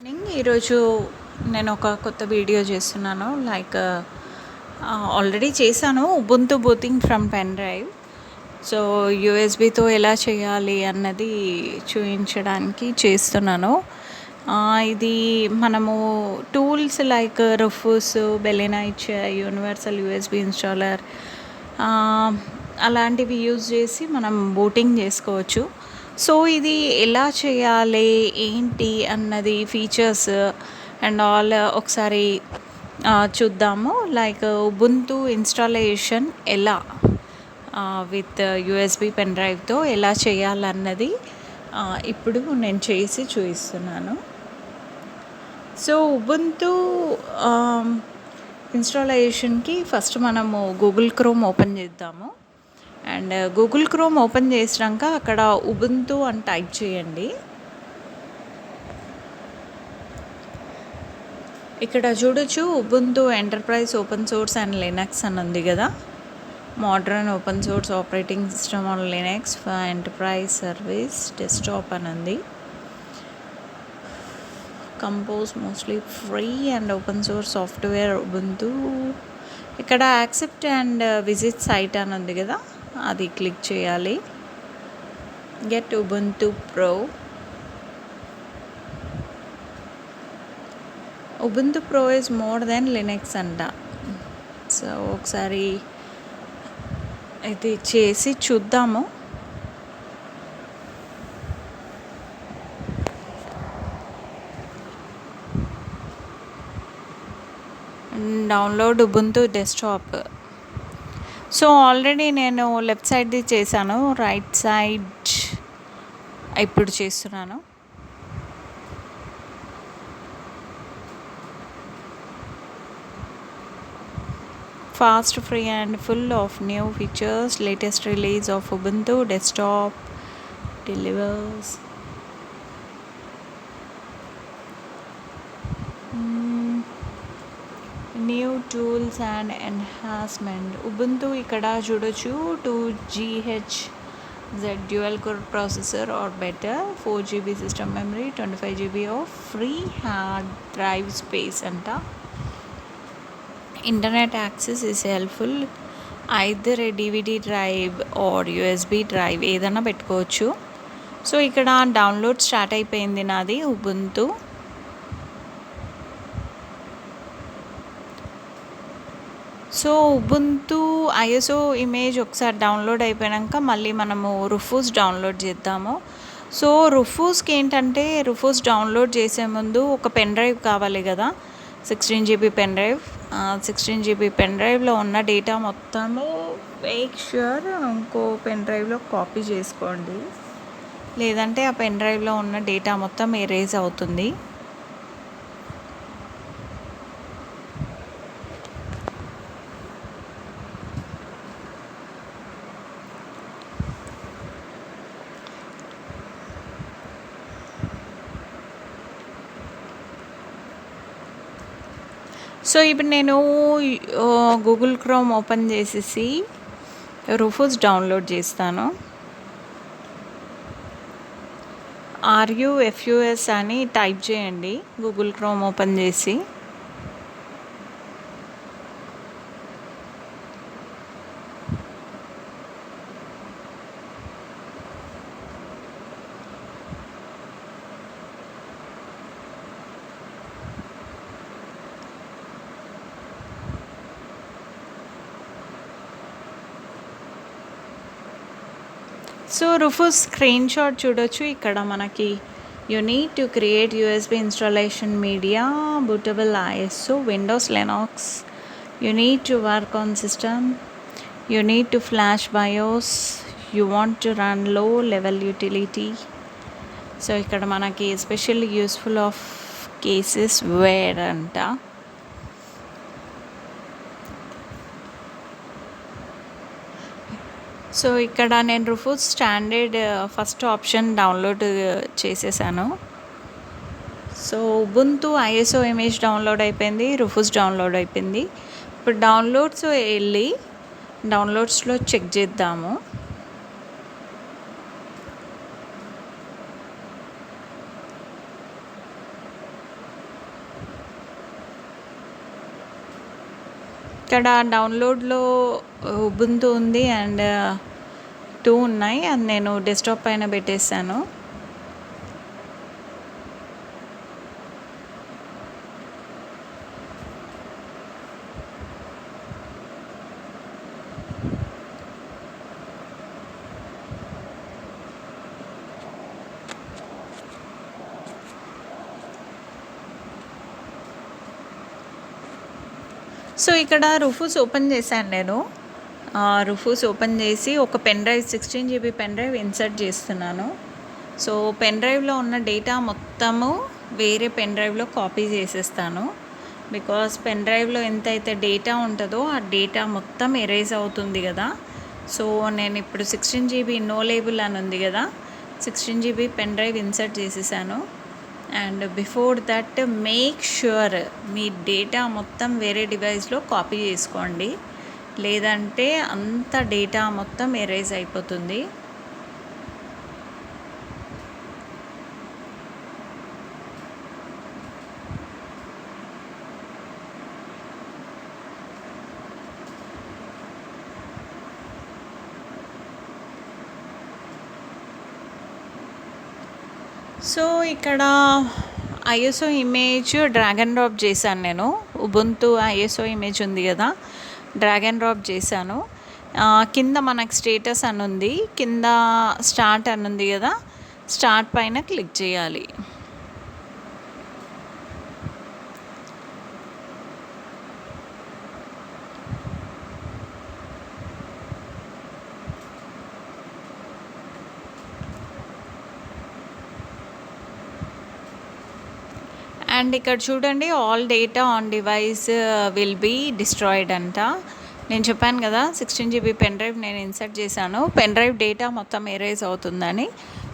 Morning ఈరోజు నేను ఒక కొత్త వీడియో చేస్తున్నాను. లైక్ ఆల్రెడీ చేశాను Ubuntu booting from pen drive so యూఎస్బితో ఎలా చేయాలి అన్నది చూపించడానికి చేస్తున్నాను. ఇది మనము tools like Rufus balenaEtcher universal USB installer అలాంటివి యూజ్ చేసి మనం బూటింగ్ చేసుకోవచ్చు. సో ఇది ఎలా చేయాలి ఏంటి అన్నది ఫీచర్స్ అండ్ ఆల్ ఒకసారి చూద్దాము. లైక్ ఉబుంతు ఇన్స్టాలేషన్ ఎలా విత్ యూఎస్బి పెన్ డ్రైవ్తో ఎలా చేయాలన్నది ఇప్పుడు నేను చేసి చూపిస్తున్నాను. సో ఉబుంతు ఇన్స్టాలేషన్కి ఫస్ట్ మనము గూగుల్ క్రోమ్ ఓపెన్ చేద్దాము. అండ్ గూగుల్ క్రోమ్ ఓపెన్ చేసినాక అక్కడ ఉబుంతు అని టైప్ చేయండి. ఇక్కడ చూడొచ్చు Ubuntu enterprise open source and Linux అని ఉంది కదా. Modern open source operating system on Linux enterprise service desktop అని ఉంది. Compose mostly free and open source software Ubuntu. ఇక్కడ యాక్సెప్ట్ అండ్ విజిట్ సైట్ అని ఉంది కదా. అది క్లిక్ చేయాలి. Get Ubuntu pro Ubuntu pro is more than Linux అంట. So ఒకసారి ఇది చేసి చూద్దాము. Download Ubuntu desktop so already నేను లెఫ్ట్ సైడ్ది చేశాను రైట్ సైడ్ ఇప్పుడు చేస్తున్నాను. Fast free and full of new features latest release of Ubuntu desktop delivers new tools and enhancement Ubuntu ఇక్కడ చూడొచ్చు two GH Z dual core processor or better four GB system memory twenty five GB of free hard drive space అంట internet access is helpful either DVD drive or USB drive ఏదైనా పెట్టుకోవచ్చు. So ఇక్కడ download start అయిపోయింది నాది Ubuntu so Ubuntu ISO image ఒకసారి download అయిపోయాక మళ్ళీ మనము రుఫూస్ డౌన్లోడ్ చేద్దాము. సో రుఫూస్కి ఏంటంటే రుఫూస్ డౌన్లోడ్ చేసే ముందు ఒక పెన్ డ్రైవ్ కావాలి కదా. Sixteen GB pen drive sixteen GB pen డ్రైవ్లో ఉన్న డేటా మొత్తము మేక్ ష్యూర్ ఇంకో పెన్ డ్రైవ్లో కాపీ చేసుకోండి. లేదంటే ఆ పెన్ డ్రైవ్లో ఉన్న డేటా మొత్తం ఎరేజ్ అవుతుంది. సో ఇప్పుడు నేను గూగుల్ క్రోమ్ ఓపెన్ చేసేసి రూఫూస్ డౌన్లోడ్ చేస్తాను. R U F U S అని టైప్ చేయండి. గూగుల్ క్రోమ్ ఓపెన్ చేసి. సో రుఫూస్ స్క్రీన్ షాట్ చూడొచ్చు. ఇక్కడ మనకి you need to create USB installation media bootable ISO Windows Linux you need to work on system you need to flash BIOS you want to run low level utility so ఇక్కడ మనకి especially useful of cases where అంట. So ఇక్కడ నేను Rufus standard first option download చేసేసాను. So Ubuntu ISO image download అయిపోయింది Rufus download అయిపోయింది. ఇప్పుడు downloads వెళ్ళి డౌన్లోడ్స్లో చెక్ చేద్దాము. ఇక్కడ డౌన్లోడ్లో ఉబుంతు ఉంది అండ్ టూ ఉన్నాయి. అది నేను డెస్క్టాప్ పైన పెట్టేసాను సో ఇక్కడ రుఫూస్ ఓపెన్ చేశాను నేను. రుఫూస్ ఓపెన్ చేసి ఒక pen drive sixteen GB pen drive insert చేస్తున్నాను. సో పెన్ డ్రైవ్లో ఉన్న డేటా మొత్తము వేరే పెన్ డ్రైవ్లో కాపీ చేసేస్తాను. బికాస్ పెన్ డ్రైవ్లో ఎంతైతే డేటా ఉంటుందో ఆ డేటా మొత్తం ఎరేజ్ అవుతుంది కదా. సో నేను ఇప్పుడు సిక్స్టీన్ జీబీ నో లేబుల్ అని ఉంది కదా. Sixteen GB pen drive insert చేసేసాను. And before that make sure me data మొత్తం వేరే డివైస్లో కాపీ చేసుకోండి. లేదంటే అంత డేటా మొత్తం ఎరేజ్ అయిపోతుంది. సో ఇక్కడ ISO image drag and drop చేశాను నేను. ఉబుంతు ఐఎస్ఓ ఇమేజ్ ఉంది కదా డ్రాగ్ అండ్ డ్రాప్ చేశాను. కింద మనకు స్టేటస్ అని ఉంది కింద స్టార్ట్ అని ఉంది కదా స్టార్ట్ పైన క్లిక్ చేయాలి. అండ్ ఇక్కడ చూడండి all data on device will be destroyed అంట. నేను చెప్పాను కదా సిక్స్టీన్ జీబీ పెన్ డ్రైవ్ నేను ఇన్సర్ట్ చేశాను. పెన్ డ్రైవ్ డేటా మొత్తం ఎరేజ్ అవుతుందని.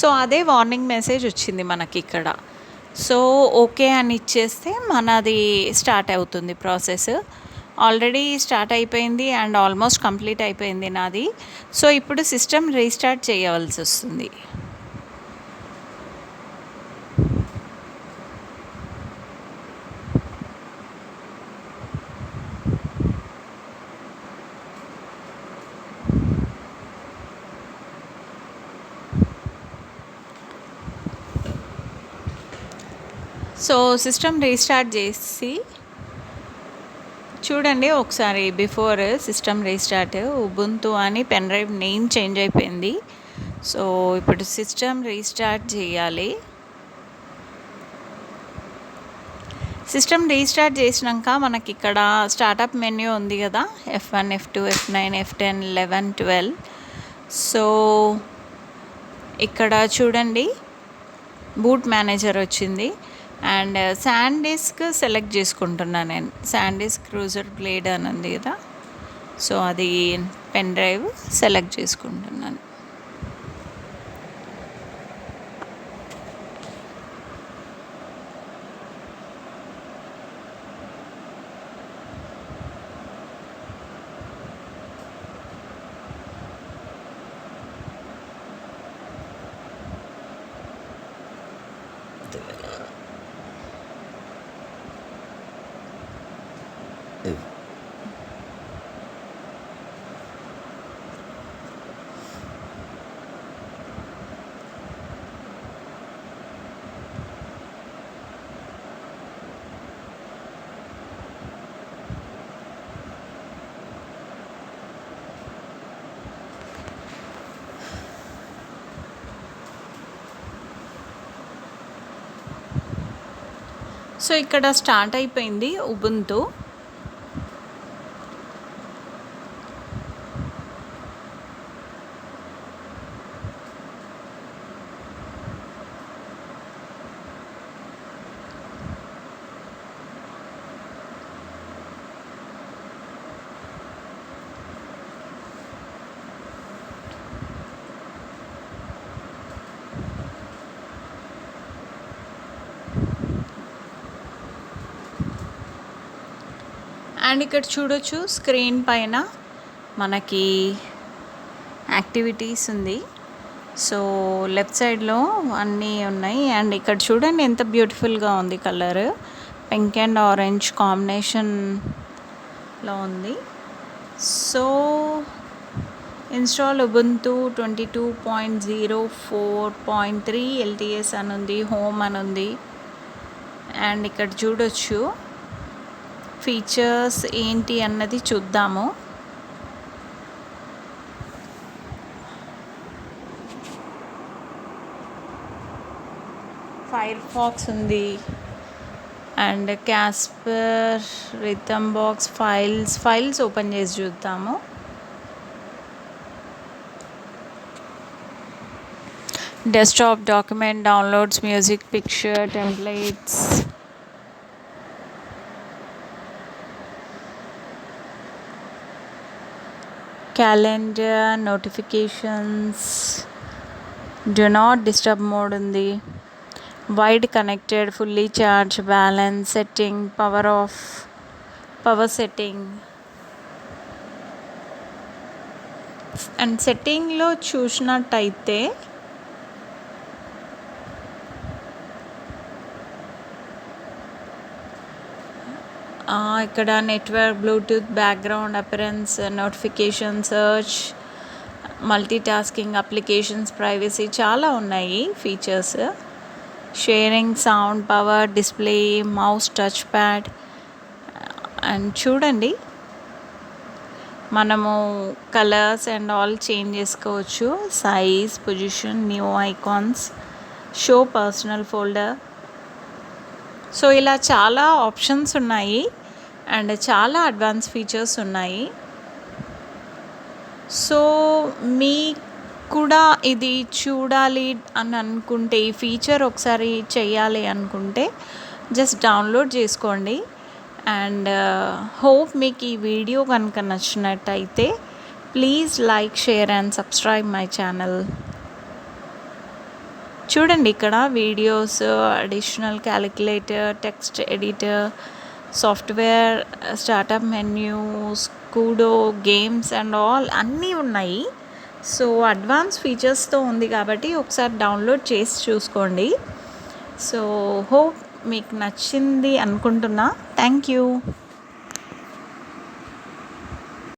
సో అదే వార్నింగ్ మెసేజ్ వచ్చింది మనకి ఇక్కడ. సో ఓకే అని ఇచ్చేస్తే మనది స్టార్ట్ అవుతుంది ప్రాసెస్ ఆల్రెడీ స్టార్ట్ అయిపోయింది అండ్ ఆల్మోస్ట్ కంప్లీట్ అయిపోయింది నాది. సో ఇప్పుడు సిస్టమ్ రీస్టార్ట్ చేయవలసి వస్తుంది. సో సిస్టమ్ రీస్టార్ట్ చేసి చూడండి ఒకసారి బిఫోర్ సిస్టమ్ రీస్టార్ట్ ఉబుంతు అని పెన్ డ్రైవ్ నేమ్ చేంజ్ అయిపోయింది. సో ఇప్పుడు సిస్టమ్ రీస్టార్ట్ చేయాలి. సిస్టమ్ రీస్టార్ట్ చేసినాక మనకి ఇక్కడ స్టార్టప్ మెన్యూ ఉంది కదా F one F two F nine F ten eleven twelve so ఇక్కడ చూడండి బూట్ మేనేజర్ వచ్చింది. And uh, SanDisk select చేసుకుంటున్నాను నేను. శాండ్ డిస్క్ క్రూజర్ బ్లేడ్ అని ఉంది కదా. సో అది పెన్ డ్రైవ్ సెలెక్ట్ చేసుకుంటున్నాను. సో ఇక్కడ స్టార్ట్ అయిపోయింది ఉబుంతు అండ్ ఇక్కడ చూడొచ్చు స్క్రీన్ పైన మనకి యాక్టివిటీస్ ఉంది. సో లెఫ్ట్ సైడ్లో అన్నీ ఉన్నాయి. అండ్ ఇక్కడ చూడండి ఎంత బ్యూటిఫుల్గా ఉంది కలర్. పింక్ అండ్ ఆరెంజ్ కాంబినేషన్లో ఉంది. So install Ubuntu twenty two point zero four point three LTS అని ఉంది హోమ్ అని ఉంది అండ్ ఇక్కడ చూడొచ్చు ఫీచర్స్ ఏంటి అన్నది చూద్దాము. ఫైర్ ఫాక్స్ ఉంది. And Casper Rhythmbox files files open చేసి చూద్దాము. Desktop document downloads music picture templates calendar notifications do not disturb mode ఉంది. Wired connected fully charge balance setting power off power setting. And సెట్టింగ్లో చూసినట్టయితే ఇక్కడ network Bluetooth background appearance notification search multitasking applications privacy చాలా ఉన్నాయి features. Sharing sound power display mouse touchpad and చూడండి. మనము colours and all change చేసుకోవచ్చు. Size position new icons show personal folder so ఇలా చాలా options ఉన్నాయి అండ్ చాలా advance features ఉన్నాయి. సో మీ కూడా ఇది చూడాలి అని అనుకుంటే ఈ ఫీచర్ ఒకసారి చేయాలి అనుకుంటే జస్ట్ డౌన్లోడ్ చేసుకోండి. అండ్ హోప్ uh, మీకు ఈ వీడియో కనుక నచ్చినట్టయితే please like share and subscribe my channel చూడండి ఇక్కడ videos additional calculator text editor software startup menus కూడో games and all అన్నీ ఉన్నాయి. సో అడ్వాన్స్ ఫీచర్స్తో ఉంది కాబట్టి ఒకసారి డౌన్లోడ్ చేసి చూసుకోండి. సో హోప్ మీకు నచ్చింది అనుకుంటున్నా. Thank you